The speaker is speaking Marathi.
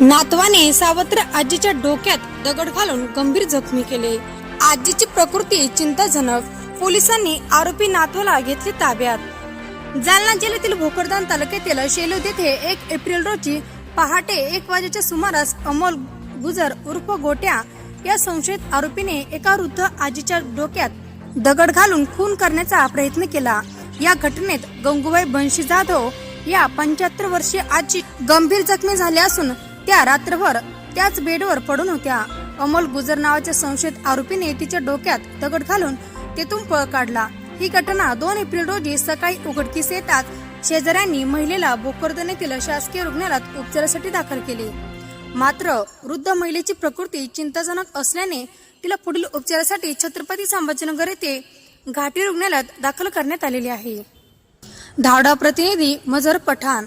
नातवाने सावत्र आजीच्या डोक्यात दगड घालून गंभीर जखमी केले. आजीची प्रकृती चिंताजनक. पोलिसांनी आरोपी नातवाला घेतले ताब्यात. जालना जिल्ह्यातील भोकरदान तालुक्यातील शेलूद येथे एक एप्रिल रोजी पहाटे एक वाजेच्या सुमारास अमोल गुजर उर्फ गोट्या या संशयित आरोपीने एका वृद्ध आजीच्या डोक्यात दगड घालून खून करण्याचा प्रयत्न केला. या घटनेत गंगूबाई बंशी जाधव या पंच्याहत्तर वर्षीय आजी गंभीर जखमी झाल्या असून त्या रात्रभर त्याच बेडवर पडून होत्या. अमोल गुजर नावाच्या संशयित आरोपीने तिच्या डोक्यात दगड घालून तेथून पळ काढला. ही घटना दोन एप्रिल रोजी सकाळी उघडकीस येतात शेजाऱ्यांनी महिलेला भोकरदन येथील शासकीय रुग्णालयात उपचारासाठी दाखल केले. मात्र वृद्ध महिलेची प्रकृती चिंताजनक असल्याने तिला पुढील उपचारासाठी छत्रपती संभाजीनगर येथे घाटी रुग्णालयात दाखल करण्यात आलेले आहे. धावडा प्रतिनिधी मजर पठाण